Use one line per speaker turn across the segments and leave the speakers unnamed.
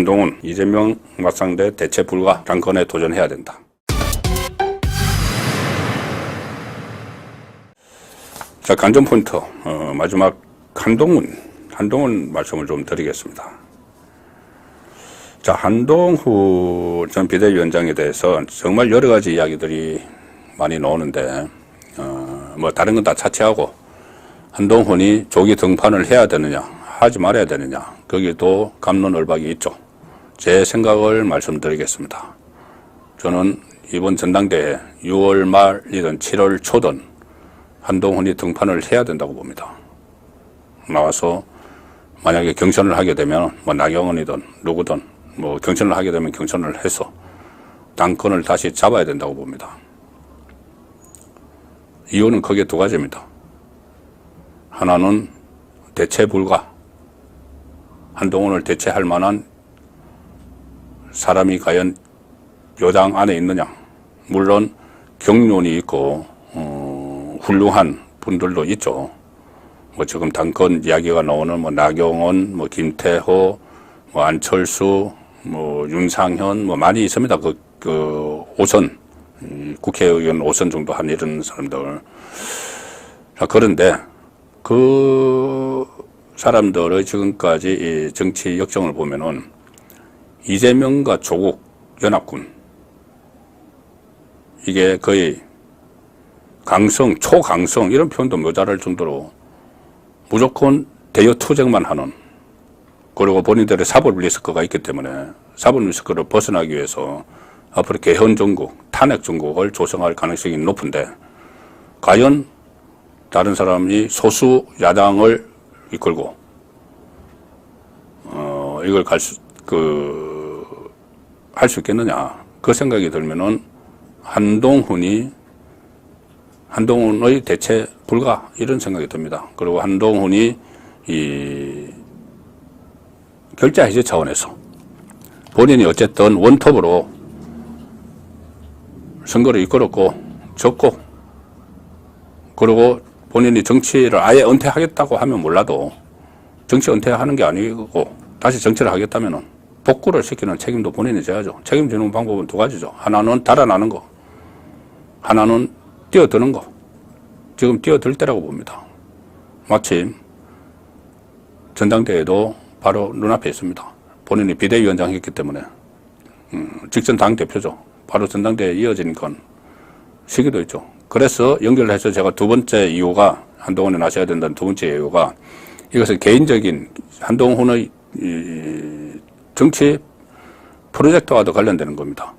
한동훈, 이재명 맞상대 대체 불가 장건에 도전해야 된다. 자, 관전 포인트. 어, 마지막 한동훈, 한동훈 말씀을 좀 드리겠습니다. 자, 한동훈 전 비대위원장에 대해서 정말 여러 가지 이야기들이 많이 나오는데, 어, 뭐 다른 건 다 차치하고, 한동훈이 조기 등판을 해야 되느냐, 하지 말아야 되느냐, 거기도 감론을박이 있죠. 제 생각을 말씀드리겠습니다. 저는 이번 전당대회 6월 말이든 7월 초든 한동훈이 등판을 해야 된다고 봅니다. 나와서 만약에 경선을 하게 되면 뭐 나경원이든 누구든 뭐 경선을 하게 되면 경선을 해서 당권을 다시 잡아야 된다고 봅니다. 이유는 크게 두 가지입니다. 하나는 대체 불가. 한동훈을 대체할 만한 사람이 과연 여당 안에 있느냐. 물론 경륜이 있고 어, 훌륭한 분들도 있죠. 뭐 지금 당권 이야기가 나오는 뭐 나경원, 뭐 김태호, 뭐 안철수, 뭐 윤상현 뭐 많이 있습니다. 그, 그 오선 이 국회의원 오선 정도 한 이런 사람들. 자 그런데 그 사람들의 지금까지 이 정치 역정을 보면은 이재명과 조국 연합군. 이게 거의 강성, 초강성 이런 표현도 모자랄 정도로 무조건 대여 투쟁만 하는 그리고 본인들의 사법 리스크가 있기 때문에 사법 리스크를 벗어나기 위해서 앞으로 개헌 정국, 탄핵 정국을 조성할 가능성이 높은데 과연 다른 사람이 소수 야당을 이끌고 어 이걸 갈수그 할 수 있겠느냐 그 생각이 들면은 한동훈이 한동훈의 대체 불가 이런 생각이 듭니다. 그리고 한동훈이 이 결자 해제 차원에서 본인이 어쨌든 원톱으로 선거를 이끌었고 졌고 그리고 본인이 정치를 아예 은퇴하겠다고 하면 몰라도 정치 은퇴하는 게 아니고 다시 정치를 하겠다면은 복구를 시키는 책임도 본인이 져야죠. 책임지는 방법은 두 가지죠. 하나는 달아나는 거, 하나는 뛰어드는 거. 지금 뛰어들 때라고 봅니다. 마침 전당대회도 바로 눈앞에 있습니다. 본인이 비대위원장 했기 때문에 음, 직전 당 대표죠. 바로 전당대회 이어진 건 시기도 있죠. 그래서 연결해서 제가 두 번째 이유가 한동훈이 나서야 된다는 두 번째 이유가 이것은 개인적인 한동훈의 이 정치 프로젝트와도 관련되는 겁니다.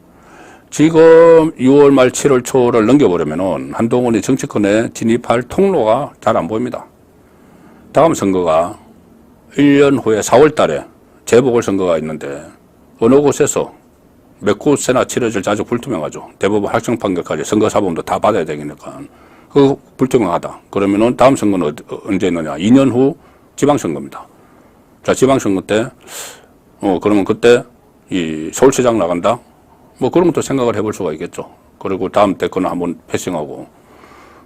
지금 6월 말 7월 초를 넘겨버리면은 한동훈이 정치권에 진입할 통로가 잘 안 보입니다. 다음 선거가 1년 후에 4월 달에 재보궐선거가 있는데 어느 곳에서 몇 곳에나 치러질 자주 불투명하죠. 대법원 확정 판결까지 선거 사범도 다 받아야 되니까. 그 불투명하다. 그러면은 다음 선거는 어- 언제 있느냐. 2년 후 지방선거입니다. 자, 지방선거 때, 어, 그러면 그때 이 서울시장 나간다? 뭐 그런 것도 생각을 해볼 수가 있겠죠. 그리고 다음 대권을 한번 패싱하고.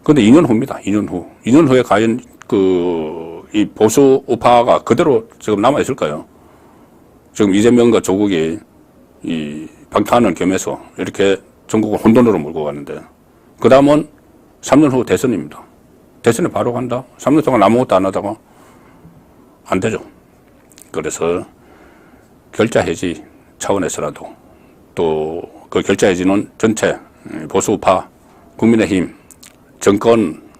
근데 2년 후입니다. 2년 후. 2년 후에 과연 그, 이 보수 우파가 그대로 지금 남아있을까요? 지금 이재명과 조국이 이 방탄을 겸해서 이렇게 전국을 혼돈으로 몰고 가는데, 그 다음은 3년 후 대선입니다. 대선에 바로 간다? 3년 동안 아무것도 안 하다가 안 되죠. 그래서 결자 해지 차원에서라도 또 그 결자 해지는 전체 보수파 국민의힘 정권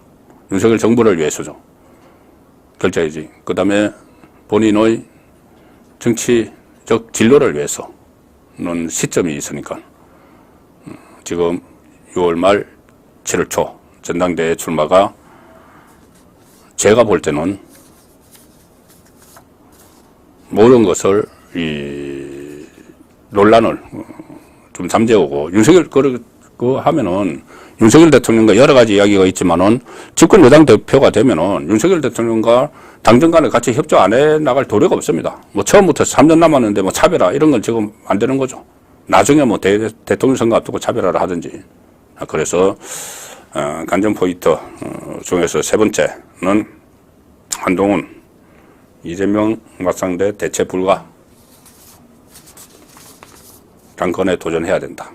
윤석열 정부를 위해서죠. 결자 해지. 그 다음에 본인의 정치적 진로를 위해서는 시점이 있으니까 음, 지금 6월 말 7월 초 전당대회 출마가 제가 볼 때는 모든 것을 이 논란을 어, 좀 잠재우고 윤석열 그, 그 하면은 윤석열 대통령과 여러 가지 이야기가 있지만은 집권 여당 대표가 되면은 윤석열 대통령과 당정 간에 같이 협조 안 해 나갈 도리가 없습니다. 뭐 처음부터 3년 남았는데 뭐 차별화 이런 건 지금 안 되는 거죠. 나중에 뭐 대, 대통령 선거 앞두고 차별화를 하든지. 아, 그래서 어, 관전 포인트 어, 중에서 세 번째는 한동훈 이재명 맞상대 대체 불가 당권에 도전해야 된다.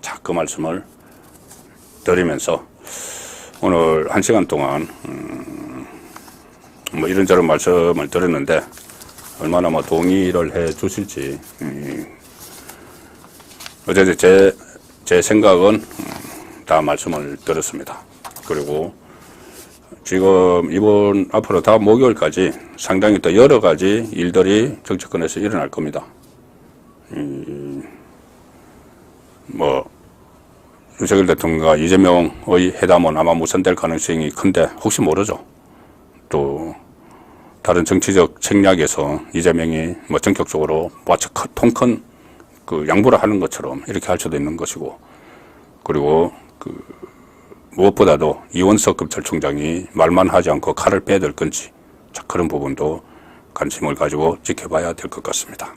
자, 그 말씀을 드리면서 오늘 한 시간 동안 음, 뭐 이런저런 말씀을 드렸는데 얼마나 뭐 동의를 해 주실지 음, 어쨌든 제, 제 생각은 음, 다 말씀을 드렸습니다. 그리고 지금 이번 앞으로 다음 목요일까지 상당히 또 여러 가지 일들이 정치권에서 일어날 겁니다. 음, 뭐 윤석열 대통령과 이재명의 회담은 아마 무산될 가능성이 큰데 혹시 모르죠. 또 다른 정치적 책략에서 이재명이 뭐 전격적으로 마치 통큰 그 양보를 하는 것처럼 이렇게 할 수도 있는 것이고 그리고 그 무엇보다도 이원석 검찰총장이 말만 하지 않고 칼을 빼들 건지 자, 그런 부분도 관심을 가지고 지켜봐야 될 것 같습니다.